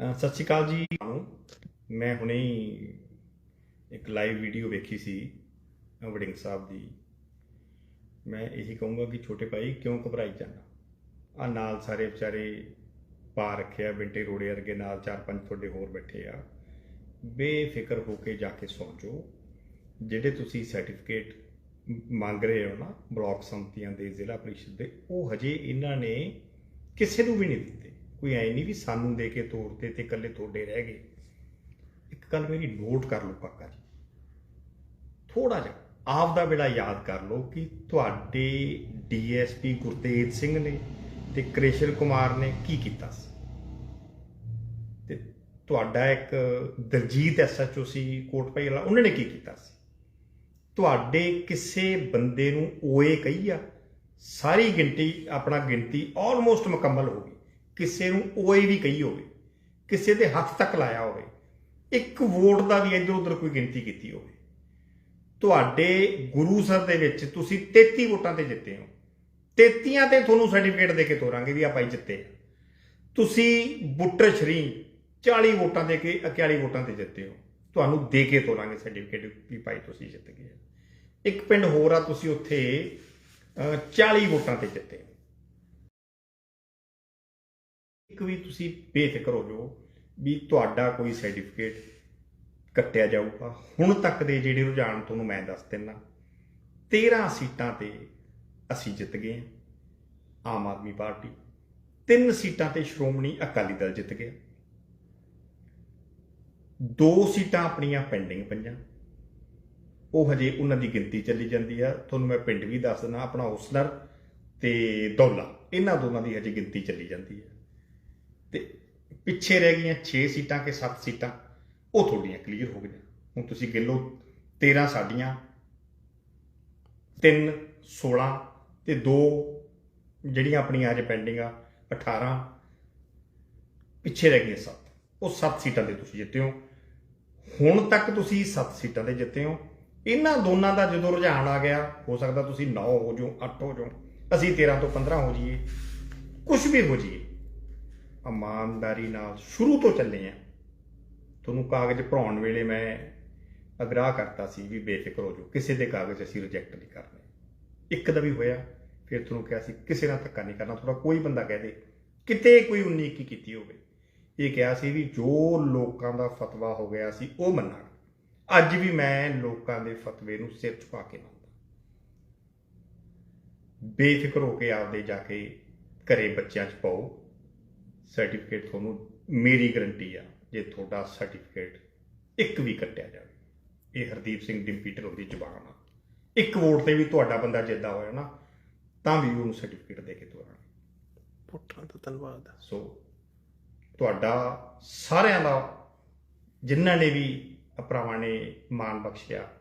ਸਤਿ ਸ਼੍ਰੀ ਅਕਾਲ ਜੀ। ਮੈਂ ਹੁਣੇ ਇੱਕ ਲਾਈਵ ਵੀਡੀਓ ਵੇਖੀ ਸੀ, ਵੜਿੰਗ ਸਾਹਿਬ ਦੀ। ਮੈਂ ਇਹੀ ਕਹੂੰਗਾ ਕਿ ਛੋਟੇ ਭਾਈ, ਕਿਉਂ ਘਬਰਾਈ ਜਾਂਦਾ? ਆ ਨਾਲ ਸਾਰੇ ਵਿਚਾਰੇ ਪਾ ਰੱਖਿਆ ਬਿੰਟੇ ਰੋੜੇ ਵਰਗੇ ਨਾਲ ਚਾਰ ਪੰਜ ਤੁਹਾਡੇ ਹੋਰ ਬੈਠੇ ਆ। ਬੇਫਿਕਰ ਹੋ ਕੇ ਜਾ ਕੇ ਸੌਂ ਜਾਓ। ਜਿਹੜੇ ਤੁਸੀਂ ਸਰਟੀਫਿਕੇਟ ਮੰਗ ਰਹੇ ਹੋ ਨਾ, ਬਲਾਕ ਸੰਮਤੀਆਂ ਦੇ ਜ਼ਿਲ੍ਹਾ ਪ੍ਰੀਸ਼ਦ ਦੇ, ਉਹ ਹਜੇ ਇਹਨਾਂ ਨੇ ਕਿਸੇ ਨੂੰ ਵੀ ਨਹੀਂ ਦਿੱਤੇ। ਕੋਈ ਐ ਨਹੀਂ ਵੀ ਸਾਨੂੰ ਦੇ ਕੇ ਤੋੜਤੇ ਤੇ ਇਕੱਲੇ ਤੁਹਾਡੇ ਰਹਿ ਗਏ। ਇੱਕ ਗੱਲ ਮੇਰੀ ਨੋਟ ਕਰ ਲਓ ਕਾਕਾ ਜੀ। ਥੋੜਾ ਜਿਹਾ ਆਪ ਦਾ ਵੇਲਾ ਯਾਦ ਕਰ ਲਓ ਕਿ ਤੁਹਾਡੇ ਡੀਐਸਪੀ ਗੁਰਤੇਜ ਸਿੰਘ ਨੇ ਤੇ ਕ੍ਰਿਸ਼ਨ ਕੁਮਾਰ ਨੇ ਕੀ ਕੀਤਾ ਸੀ। ਤੇ ਤੁਹਾਡਾ ਇੱਕ ਦਲਜੀਤ ਐਸਐਚਓ ਸੀ ਕੋਟਪਾਈ ਵਾਲਾ, ਉਹਨਾਂ ਨੇ ਕੀ ਕੀਤਾ ਸੀ? ਤੁਹਾਡੇ ਕਿਸੇ ਬੰਦੇ ਨੂੰ ਓਏ ਕਹੀ ਆ, ਸਾਰੀ ਗਿਣਤੀ, ਆਪਣਾ ਗਿਣਤੀ ਆਲਮੋਸਟ ਮੁਕੰਮਲ ਹੋ ਗਈ। ਕਿਸੇ ਨੂੰ ਓਏ ਵੀ ਕਹੀ ਹੋਵੇ ਕਿਸੇ ਦੇ ਹੱਥ ਤੱਕ ਲਾਇਆ ਹੋਵੇ ਇੱਕ ਵੋਟ ਦਾ ਵੀ ਇੱਧਰ ਉੱਧਰ ਕੋਈ ਗਿਣਤੀ ਕੀਤੀ ਹੋਵੇ। ਤੁਹਾਡੇ ਗੁਰੂ ਸਰ ਦੇ ਵਿੱਚ ਤੁਸੀਂ 33 ਵੋਟਾਂ ਤੇ ਜਿੱਤੇ ਹੋ। 33 ਤੇ ਤੁਹਾਨੂੰ ਸਰਟੀਫਿਕੇਟ ਦੇ ਕੇ ਤੋਰਾਂਗੇ ਵੀ ਆਪਾਂ ਜਿੱਤੇ ਤੁਸੀਂ ਬੁੱਟਰ ਸ਼ਰੀ 40 ਵੋਟਾਂ ਦੇ ਕੇ 41 ਵੋਟਾਂ ਤੇ ਜਿੱਤੇ ਹੋ। ਤੁਹਾਨੂੰ ਦੇ ਕੇ ਤੋਰਾਂਗੇ ਸਰਟੀਫਿਕੇਟ ਵੀ ਭਾਈ ਤੁਸੀਂ ਜਿੱਤ ਗਏ ਇੱਕ ਪਿੰਡ ਹੋਰ ਆ ਤੁਸੀਂ ਉੱਥੇ ਅਹ, 40 ਵੋਟਾਂ ਤੇ ਜਿੱਤੇ ਹੋ। ਇੱਕ ਵੀ ਤੁਸੀਂ ਬੇਫਿਕਰ ਹੋ ਜਾਓ ਵੀ ਤੁਹਾਡਾ ਕੋਈ ਸਰਟੀਫਿਕੇਟ ਕੱਟਿਆ ਜਾਊਗਾ। ਹੁਣ ਤੱਕ ਦੇ ਜਿਹੜੇ ਰੁਝਾਨ ਤੁਹਾਨੂੰ ਮੈਂ ਦੱਸ ਦਿੰਨਾ 13 ਸੀਟਾਂ ਤੇ ਅਸੀਂ ਜਿੱਤ ਗਏ ਆਮ ਆਦਮੀ ਪਾਰਟੀ। ਤਿੰਨ ਸੀਟਾਂ ਤੇ ਸ਼੍ਰੋਮਣੀ ਅਕਾਲੀ ਦਲ ਜਿੱਤ ਗਿਆ। ਦੋ ਸੀਟਾਂ ਆਪਣੀਆਂ ਪੈਂਡਿੰਗ ਪਈਆਂ। ਉਹ ਹਜੇ ਉਹਨਾਂ ਦੀ ਗਿਣਤੀ ਚੱਲੀ ਜਾਂਦੀ ਆ। ਤੁਹਾਨੂੰ ਮੈਂ ਪਿੰਡ ਵੀ ਦੱਸ ਦਿੰਦਾ ਆਪਣਾ ਉਸਨਰ ਤੇ ਦੌਲਾ। ਇਹਨਾਂ ਦੋਨਾਂ ਦੀ ਹਜੇ ਗਿਣਤੀ ਚੱਲੀ ਜਾਂਦੀ ਹੈ ਤੇ ਪਿੱਛੇ ਰਹਿ ਗਈਆਂ 6 ਸੀਟਾਂ ਕਿ 7 ਸੀਟਾਂ, ਉਹ ਤੁਹਾਡੀਆਂ ਕਲੀਅਰ ਹੋ ਗਈਆਂ। ਹੁਣ ਤੁਸੀਂ ਗਿਣ ਲਓ 13 ਸਾਡੀਆਂ 3 16 ਤੇ 2 ਜਿਹੜੀਆਂ ਆਪਣੀਆਂ ਅਜੇ ਪੈਂਡਿੰਗ ਆ 18 ਪਿੱਛੇ ਰਹਿ ਗਈਆਂ 7 ਉਹ 7 ਸੀਟਾਂ ਤੇ ਤੁਸੀਂ ਜਿੱਤੇ ਹੋ। ਹੁਣ ਤੱਕ ਤੁਸੀਂ 7 ਸੀਟਾਂ ਤੇ ਜਿੱਤੇ ਹੋ। ਇਹਨਾਂ ਦੋਨਾਂ ਦਾ ਜਦੋਂ ਰੁਝਾਨ ਆ ਗਿਆ, ਹੋ ਸਕਦਾ ਤੁਸੀਂ 9 ਹੋ ਜਾਓ 8 ਹੋ ਜਾਓ, ਅਸੀਂ 13 ਤੋਂ 15 ਹੋ ਜਾਈਏ ਕੁਝ ਵੀ ਹੋ ਜਾਈਏ। ਇਮਾਨਦਾਰੀ ਨਾਲ ਸ਼ੁਰੂ ਤੋਂ ਚੱਲੇ ਆ। ਤੁਹਾਨੂੰ ਕਾਗਜ਼ ਭਰਾਉਣ ਵੇਲੇ ਮੈਂ ਅਗਰਾਹ ਕਰਤਾ ਸੀ ਵੀ ਬੇਫਿਕਰ ਹੋ ਜਾਓ। ਕਿਸੇ ਦੇ ਕਾਗਜ਼ ਅਸੀਂ ਰਿਜੈਕਟ ਨਹੀਂ ਕਰਨੇ। ਇੱਕ ਦਾ ਵੀ ਹੋਇਆ, ਫਿਰ ਤੁਹਾਨੂੰ ਕਿਹਾ ਸੀ, ਕਿਸੇ ਨਾਲ ਧੱਕਾ ਨਹੀਂ ਕਰਨਾ। ਥੋੜਾ ਕੋਈ ਬੰਦਾ ਕਹਿ ਦੇ, ਕਿਤੇ ਕੋਈ 19 ਕੀ ਕੀਤੀ ਹੋਵੇ। ਇਹ ਕਿਹਾ ਸੀ ਵੀ ਜੋ ਲੋਕਾਂ ਦਾ ਫਤਵਾ ਹੋ ਗਿਆ ਸੀ ਉਹ ਮੰਨਾਂਗਾ। ਅੱਜ ਵੀ ਮੈਂ ਲੋਕਾਂ ਦੇ ਫਤਵੇ ਨੂੰ ਸਿਰ ਝੁਕਾ ਕੇ ਮੰਨਦਾ। ਬੇਫਿਕਰ ਹੋ ਕੇ ਆਪਦੇ ਜਾ ਕੇ ਘਰੇ ਬੱਚਿਆਂ 'ਚ ਪਾਓ। ਸਰਟੀਫਿਕੇਟ ਤੁਹਾਨੂੰ ਮੇਰੀ ਗਰੰਟੀ ਆ ਜੇ ਤੁਹਾਡਾ ਸਰਟੀਫਿਕੇਟ ਇੱਕ ਵੀ ਕੱਟਿਆ ਜਾਵੇ। ਇਹ ਹਰਦੀਪ ਸਿੰਘ ਡਿੰਪੀ ਢਿੱਲੋਂ ਦੀ ਜ਼ੁਬਾਨ ਆ। ਇੱਕ ਵੋਟ ਤੇ ਵੀ ਤੁਹਾਡਾ ਬੰਦਾ ਜਿੱਦਾ ਹੋਇਆ ਨਾ ਤਾਂ ਵੀ ਉਹਨੂੰ ਸਰਟੀਫਿਕੇਟ ਦੇ ਕੇ ਤੋਰਾਂਗੇ ਪੁੱਟਾਂ ਦਾ ਧੰਨਵਾਦ। ਸੋ ਤੁਹਾਡਾ ਸਾਰਿਆਂ ਦਾ ਜਿਨ੍ਹਾਂ ਨੇ ਵੀ ਭਰਾਵਾਂ ਨੇ ਮਾਣ ਬਖਸ਼ਿਆ